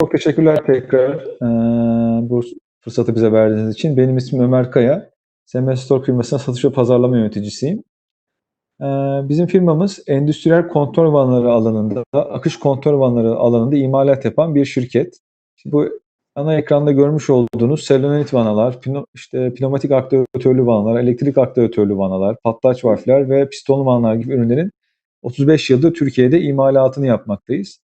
Çok teşekkürler tekrar eee, bu fırsatı bize verdiğiniz için. Benim ismim Ömer Kaya. Semestor firmasının satış ve pazarlama yöneticisiyim. Eee, bizim firmamız endüstriyel kontrol vanları alanında, akış kontrol vanları alanında imalat yapan bir şirket. Şimdi bu ana ekranda görmüş olduğunuz selenoid vanalar, pino, işte pneumatik aktivatörlü vanalar, elektrik aktivatörlü vanalar, patlaç valfler ve pistonlu vanalar gibi ürünlerin 35 yıldır Türkiye'de imalatını yapmaktayız.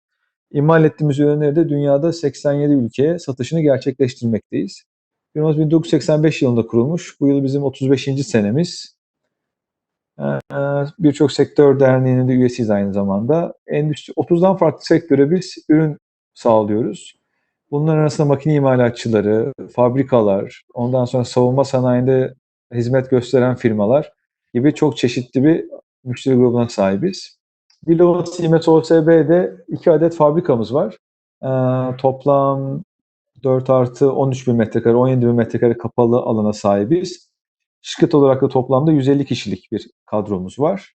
İmal ettiğimiz ürünleri de dünyada 87 ülkeye satışını gerçekleştirmekteyiz. Firmamız 1985 yılında kurulmuş. Bu yıl bizim 35. senemiz. Ee, Birçok sektör derneğinin de üyesiyiz aynı zamanda. Endüstri 30'dan farklı sektöre biz ürün sağlıyoruz. Bunların arasında makine imalatçıları, fabrikalar, ondan sonra savunma sanayinde hizmet gösteren firmalar gibi çok çeşitli bir müşteri grubuna sahibiz. Dilovası Simet OSB'de iki adet fabrikamız var. Ee, toplam 4 artı 13 bin metrekare, 17 bin metrekare kapalı alana sahibiz. Şirket olarak da toplamda 150 kişilik bir kadromuz var.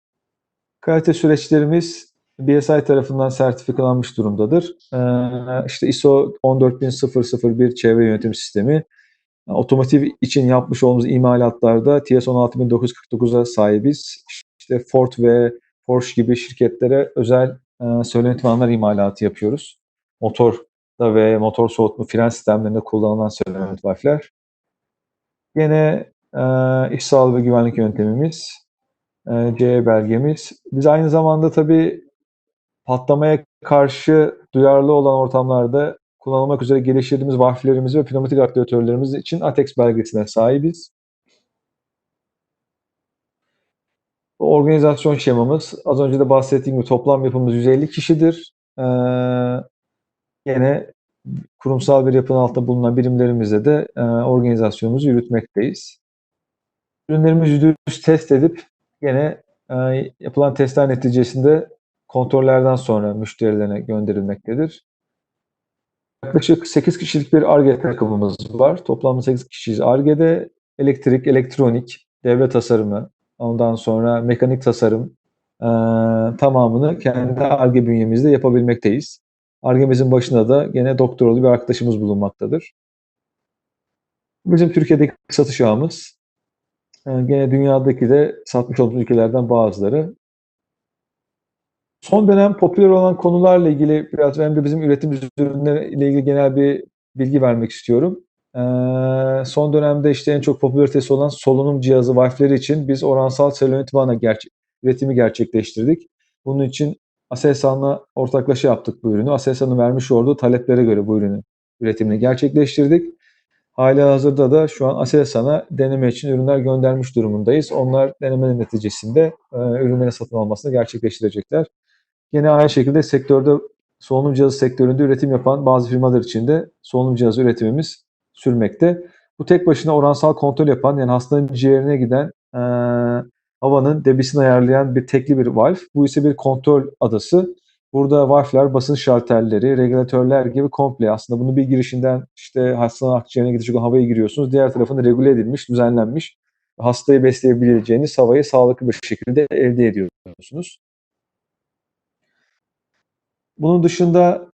Kalite süreçlerimiz BSI tarafından sertifikalanmış durumdadır. Ee, işte ISO 14001 çevre yönetim sistemi, otomotiv için yapmış olduğumuz imalatlarda TS 16949'a sahibiz. İşte Ford ve Porsche gibi şirketlere özel e, söylenetim alanlar imalatı yapıyoruz. Motorda ve motor soğutma fren sistemlerinde kullanılan söylenetim valfler. Yine e, iş sağlığı ve güvenlik yöntemimiz, e, CE belgemiz. Biz aynı zamanda tabii patlamaya karşı duyarlı olan ortamlarda kullanılmak üzere geliştirdiğimiz valflerimiz ve pneumatik aktivatörlerimiz için ATEX belgesine sahibiz. Organizasyon şemamız az önce de bahsettiğim gibi toplam yapımız 150 kişidir. Ee, yine kurumsal bir yapının altında bulunan birimlerimizde de e, organizasyonumuzu yürütmekteyiz. Ürünlerimizi %100 test edip yine e, yapılan testler neticesinde kontrollerden sonra müşterilerine gönderilmektedir. Yaklaşık 8 kişilik bir ARGE takımımız var. Toplamda 8 kişiyiz. ARGE'de elektrik, elektronik, devre tasarımı, ondan sonra mekanik tasarım e, tamamını kendi ARGE bünyemizde yapabilmekteyiz. ARGE'mizin başında da gene doktoralı bir arkadaşımız bulunmaktadır. Bizim Türkiye'deki satış ağımız e, gene dünyadaki de satmış olduğumuz ülkelerden bazıları. Son dönem popüler olan konularla ilgili biraz hem de bizim üretim ürünleriyle ilgili genel bir bilgi vermek istiyorum. Ee, son dönemde işte en çok popülaritesi olan solunum cihazı valfleri için biz oransal selenoid vana gerçek, üretimi gerçekleştirdik. Bunun için Aselsan'la ortaklaşa yaptık bu ürünü. Aselsan'ın vermiş olduğu taleplere göre bu ürünü üretimini gerçekleştirdik. Hala hazırda da şu an Aselsan'a deneme için ürünler göndermiş durumundayız. Onlar denemenin neticesinde e, ürünlerin satın almasını gerçekleştirecekler. Yine aynı şekilde sektörde solunum cihazı sektöründe üretim yapan bazı firmalar için de solunum cihazı üretimimiz sürmekte. Bu tek başına oransal kontrol yapan yani hastanın ciğerine giden e, havanın debisini ayarlayan bir tekli bir valf. Bu ise bir kontrol adası. Burada valfler, basın şalterleri, regülatörler gibi komple aslında bunu bir girişinden işte hastanın akciğerine gidecek olan havayı giriyorsunuz. Diğer tarafında regüle edilmiş, düzenlenmiş hastayı besleyebileceğiniz havayı sağlıklı bir şekilde elde ediyorsunuz. Bunun dışında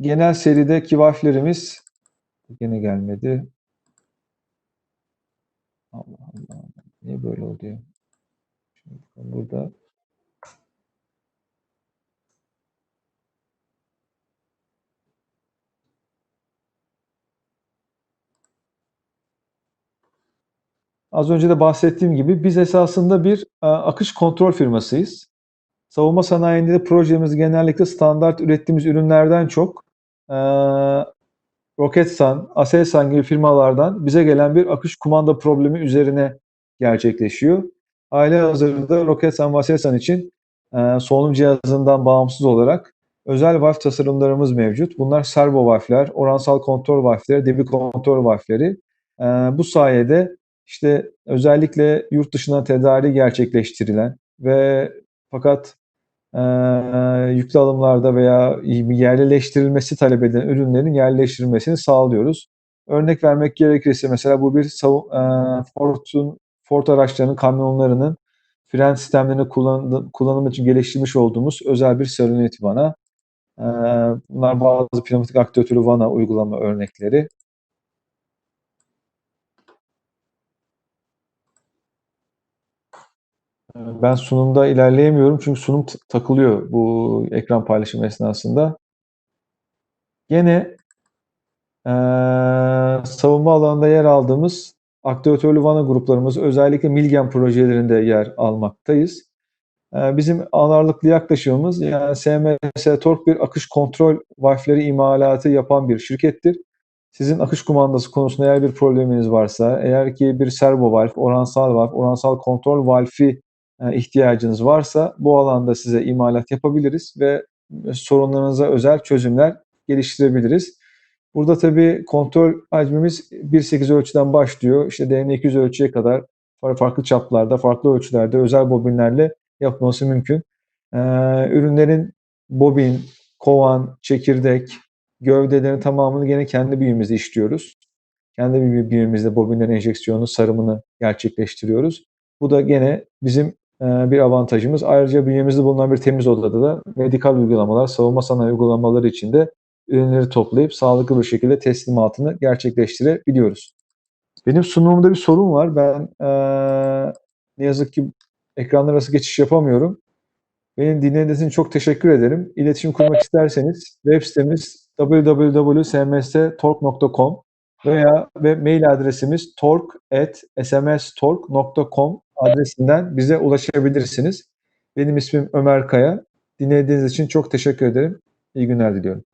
genel serideki valflerimiz Yine gelmedi. Allah Allah. Niye böyle oldu ya? Şimdi burada Az önce de bahsettiğim gibi biz esasında bir akış kontrol firmasıyız. Savunma sanayinde de projemiz genellikle standart ürettiğimiz ürünlerden çok Roketsan, Aselsan gibi firmalardan bize gelen bir akış kumanda problemi üzerine gerçekleşiyor. Aile hazırda Roketsan ve Aselsan için e, solunum cihazından bağımsız olarak özel valf tasarımlarımız mevcut. Bunlar servo valfler, oransal kontrol valfleri, debi kontrol valfleri. E, bu sayede işte özellikle yurt dışına tedariği gerçekleştirilen ve fakat e, yüklü alımlarda veya yerleştirilmesi talep edilen ürünlerin yerleştirilmesini sağlıyoruz. Örnek vermek gerekirse mesela bu bir e, Ford'un Ford araçlarının, kamyonlarının fren sistemlerini kullan, kullanım için geliştirmiş olduğumuz özel bir solenoid vana. Ee, bunlar bazı pneumatik aktivatörü vana uygulama örnekleri. Ben sunumda ilerleyemiyorum çünkü sunum takılıyor bu ekran paylaşımı esnasında. Gene eee, savunma alanında yer aldığımız aktivatörlü vana gruplarımız özellikle Milgen projelerinde yer almaktayız. Eee, bizim ağırlıklı yaklaşımımız yani SMS Tork bir akış kontrol valfleri imalatı yapan bir şirkettir. Sizin akış kumandası konusunda eğer bir probleminiz varsa, eğer ki bir servo valf, oransal valf, oransal kontrol valfi e, ihtiyacınız varsa bu alanda size imalat yapabiliriz ve sorunlarınıza özel çözümler geliştirebiliriz. Burada tabii kontrol hacmimiz 1.8 ölçüden başlıyor. İşte DM200 ölçüye kadar farklı çaplarda, farklı ölçülerde özel bobinlerle yapılması mümkün. Ee, ürünlerin bobin, kovan, çekirdek, gövdelerin tamamını gene kendi büyüğümüzde işliyoruz. Kendi büyüğümüzde bobinlerin enjeksiyonu, sarımını gerçekleştiriyoruz. Bu da gene bizim e, bir avantajımız. Ayrıca bünyemizde bulunan bir temiz odada da medikal uygulamalar, savunma sanayi uygulamaları için de ürünleri toplayıp sağlıklı bir şekilde teslimatını gerçekleştirebiliyoruz. Benim sunumumda bir sorun var. Ben e, ne yazık ki ekranlar arası geçiş yapamıyorum. Beni dinlediğiniz için çok teşekkür ederim. İletişim kurmak isterseniz web sitemiz www.smstork.com veya ve mail adresimiz tork@smstork.com adresinden bize ulaşabilirsiniz. Benim ismim Ömer Kaya. Dinlediğiniz için çok teşekkür ederim. İyi günler diliyorum.